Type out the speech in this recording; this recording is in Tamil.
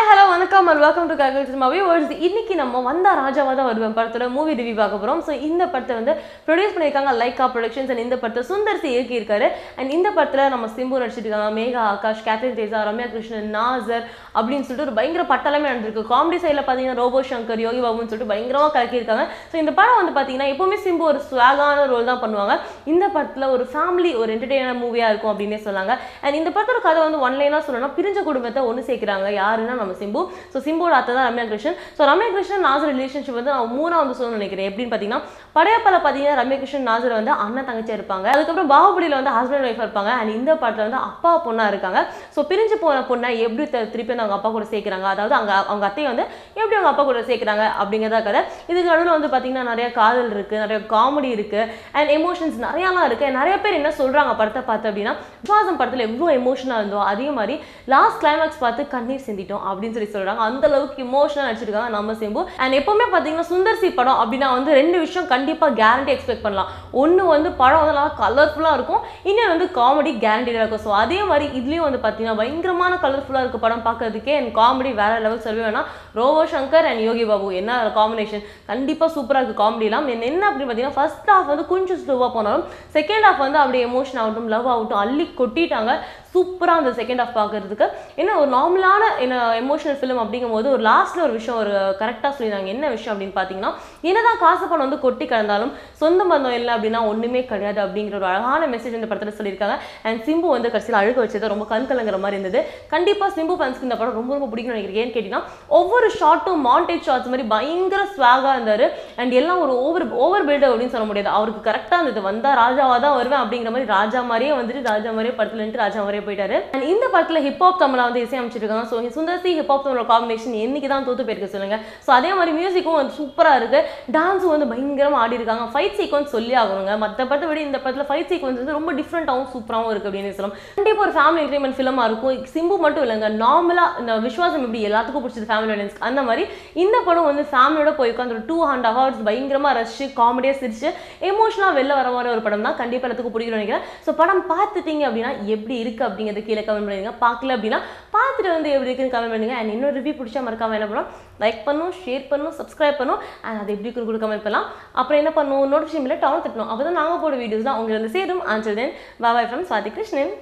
Hi hello வணக்கம் and welcome to Kalkal cinema viewers இன்னைக்கு நம்ம வந்தா ராஜாவாக தான் வருவேன் படத்தோட மூவி ரிவ்யூ பார்க்க போகிறோம் ஸோ இந்த படத்தை வந்து ப்ரொடியூஸ் பண்ணியிருக்காங்க லைக்கா ப்ரொடக்ஷன்ஸ் அண்ட் இந்த படத்தை சுந்தர் சி இயக்கியிருக்காரு. அண்ட் இந்த படத்தில் நம்ம சிம்பு நடிச்சிருக்காங்க மேகா ஆகாஷ் கேத்ரின் தேசா ரம்யா கிருஷ்ணன் நாசர் அப்படின்னு சொல்லிட்டு ஒரு பயங்கர பட்டலமே நடந்திருக்கு. காமெடி சைடில் பார்த்தீங்கன்னா ரோபோ சங்கர் யோகி பாபுன்னு சொல்லிட்டு பயங்கரமாக கலக்கியிருக்காங்க. ஸோ இந்த படம் வந்து பார்த்தீங்கன்னா எப்போவுமே சிம்பு ஒரு ஸ்வாகான ரோல் தான் பண்ணுவாங்க. இந்த படத்தில் ஒரு ஃபேமிலி ஒரு என்டர்டெய்னர் மூவியாக இருக்கும் அப்படின்னே சொன்னாங்க. அண்ட் இந்த படத்தோட கதை வந்து ஒன்லைனாக சொல்லணும்னா பிரிஞ்ச குடும்பத்தை ஒன்று சேர்க்குறாங்க. யாருன்னா நம்ம சிம்பு. ஸோ சிம்போட அத்தை தான் ரம்யா கிருஷ்ணன். ஸோ ரம்யா கிருஷ்ணன் நாசர் ரிலேஷன்ஷிப் வந்து நான் மூணாவது வந்து சொல்லணும்னு நினைக்கிறேன். எப்படின்னு பார்த்தீங்கன்னா படையப்பல பார்த்தீங்கன்னா ரம்யா கிருஷ்ணன் நாசர் வந்து அண்ணன் தங்கச்சியாக இருப்பாங்க. அதுக்கப்புறம் பாகுபலியில் வந்து ஹஸ்பண்ட் ஒய்ஃப் இருப்பாங்க. அண்ட் இந்த பாட்டில் வந்து அப்பா பொண்ணாக இருக்காங்க. ஸோ பிரிஞ்சு போன பொண்ணை எப்படி திருப்பி வந்து அவங்க அப்பா கூட சேர்க்குறாங்க? அதாவது அங்கே அவங்க அத்தையை வந்து எப்படி அவங்க அப்பா கூட சேர்க்குறாங்க? அப்படிங்கிறதா கதை. இதுக்கு நடுவில் வந்து பார்த்தீங்கன்னா நிறைய காதல் இருக்குது நிறைய காமெடி இருக்குது அண்ட் எமோஷன்ஸ் நிறையாலாம் இருக்குது நிறைய பேர் என்ன சொல்கிறாங்க படத்தை பார்த்து அப்படின்னா விஸ்வாசம் படத்தில் எவ்வளோ எமோஷனாக இருந்தோ அதே மாதிரி லாஸ்ட் கிளைமேக்ஸ் பார்த்து கண்ணீர் சிந்திட்டோம் அப்படின்னு சொல்லி சொல்கிறாங்க அந்த அளவுக்கு இமோஷனாக நடிச்சிருக்காங்க நம்ம சிம்பு. அண்ட் எப்பவுமே பார்த்தீங்கன்னா சுந்தர் சி படம் அப்படின்னா வந்து ரெண்டு விஷயம் கண்டிப்பாக கேரண்டி எக்ஸ்பெக்ட் பண்ணலாம். ஒன்று வந்து படம் வந்து நல்லா கலர்ஃபுல்லாக இருக்கும். இன்னும் வந்து காமெடி கேரண்டியாக இருக்கும். ஸோ அதே மாதிரி இதுலேயும் வந்து பார்த்தீங்கன்னா பயங்கரமான கலர்ஃபுல்லாக இருக்கும் படம் பார்க்கறதுக்கே என் காமெடி வேற லெவல் சொல்லவே வேணாம். ரோபோ சங்கர் அண்ட் யோகி பாபு என்ன காம்பினேஷன் கண்டிப்பாக சூப்பராக இருக்குது காமெடிலாம் என்ன அப்படின்னு பார்த்தீங்கன்னா ஃபர்ஸ்ட் ஹாஃப் வந்து கொஞ்சம் ஸ்லோவாக போனாலும் செகண்ட் ஹாஃப் வந்து அப்படியே எமோஷன் ஆகட்டும் லவ் ஆகட்டும் அள்ளி கொட்டிட்டாங்க. சூப்பராக அந்த செகண்ட் ஆஃப் பார்க்கறதுக்கு என்ன ஒரு நார்மலான என்ன எமோஷனல் ஃபிலிம் அப்படிங்கும்போது ஒரு லாஸ்ட்டில் ஒரு விஷயம் ஒரு கரெக்டாக சொல்லியிருந்தாங்க என்ன விஷயம் அப்படின்னு பார்த்தீங்கன்னா என்னதான் காசு பணம் வந்து கொட்டி கிடந்தாலும் சொந்த பந்தம் இல்லை அப்படின்னா ஒன்றுமே கிடையாது அப்படிங்கிற ஒரு அழகான மெசேஜ் இந்த படத்தில் சொல்லியிருக்காங்க. அண்ட் சிம்பு வந்து கடைசியில் அழுக வச்சது ரொம்ப கண் கலங்குற மாதிரி இருந்தது. கண்டிப்பாக சிம்பு ஃபேன்ஸ்க்கு இந்த படம் ரொம்ப ரொம்ப பிடிக்கும்னு நினைக்கிறேன். ஏன்னு கேட்டிங்கன்னா ஒவ்வொரு ஷார்ட்டும் மாண்டேஜ் ஷார்ட்ஸ் மாதிரி பயங்கர ஸ்வாகாக இருந்தார். அண்ட் எல்லாம் ஒரு ஓவர் ஓவர் பில்டர் அப்படின்னு சொல்ல முடியாது. அவருக்கு கரெக்டாக இருந்தது வந்தால் ராஜாவாக தான் வருவேன் அப்படிங்கிற மாதிரி ராஜா மாதிரியே வந்துட்டு ராஜா மாதிரியே படத்துலன்ட்டு ராஜா மாதிரியே போயிட்டாரு. அண்ட் இந்த படத்தில் ஹிப்ஹாப் தமிழா வந்து இசையமைச்சிருக்காங்க ஸோ சுந்தர்சி ஹிப்ஹாப் தமிழோட காம்பினேஷன் என்னைக்கு தான் தோத்து போயிருக்கு சொல்லுங்க. ஸோ அதே மாதிரி மியூசிக்கும் வந்து சூப்பராக இருக்கு. டான்ஸும் வந்து பயங்கரமாக ஆடி இருக்காங்க. ஃபைட் சீக்வன்ஸ் சொல்லி ஆகணுங்க. மற்ற படத்தை விட இந்த படத்தில் ஃபைட் சீக்வன்ஸ் வந்து ரொம்ப டிஃப்ரெண்ட்டாகவும் சூப்பராகவும் இருக்கு அப்படின்னு சொல்லலாம். கண்டிப்பாக ஒரு ஃபேமிலி என்டர்டைன்மெண்ட் ஃபிலிமாக இருக்கும். சிம்பு மட்டும் இல்லைங்க. நார்மலாக இந்த விஸ்வாசம் எப்படி எல்லாத்துக்கும் பிடிச்சது ஃபேமிலி அந்த மாதிரி இந்த படம் வந்து ஃபேமிலியோட போய் உட்காந்து ஒரு டூ அண்ட் ஹவர்ஸ் பயங்கரமாக ரஷ்ஷு காமெடியாக சிரிச்சு எமோஷனாக வெளில வர மாதிரி ஒரு படம் தான் கண்டிப்பாக எல்லாத்துக்கும் பிடிக்கும்னு நினைக்கிறேன். ஸோ படம் பார்த்துட்டீங்க அப்படின்னா எப்படி இருக்கு அப்படிங்கிறது கீழே கமெண்ட் பண்ணுங்க. பார்க்கல அப்படின்னா பார்த்துட்டு வந்து எப்படி இருக்குன்னு கமெண்ட் பண்ணுங்க. அண்ட் இன்னொரு ரிவ்யூ பிடிச்சா மறக்காம என்ன பண்ணுவோம் லைக் பண்ணும் ஷேர் பண்ணும் சப்ஸ்கிரைப் பண்ணும். அண்ட் அது எப்படி இருக்குன்னு கூட கமெண்ட் பண்ணலாம். அப்புறம் என்ன பண்ணும்? நோட்டிஃபிகேஷன் டவுன் தட்டணும். அப்போ தான் நாங்கள் போட வீடியோஸ்லாம் உங்களுக்கு வந்து சேரும். Answer then Babai from Swathi Krishnan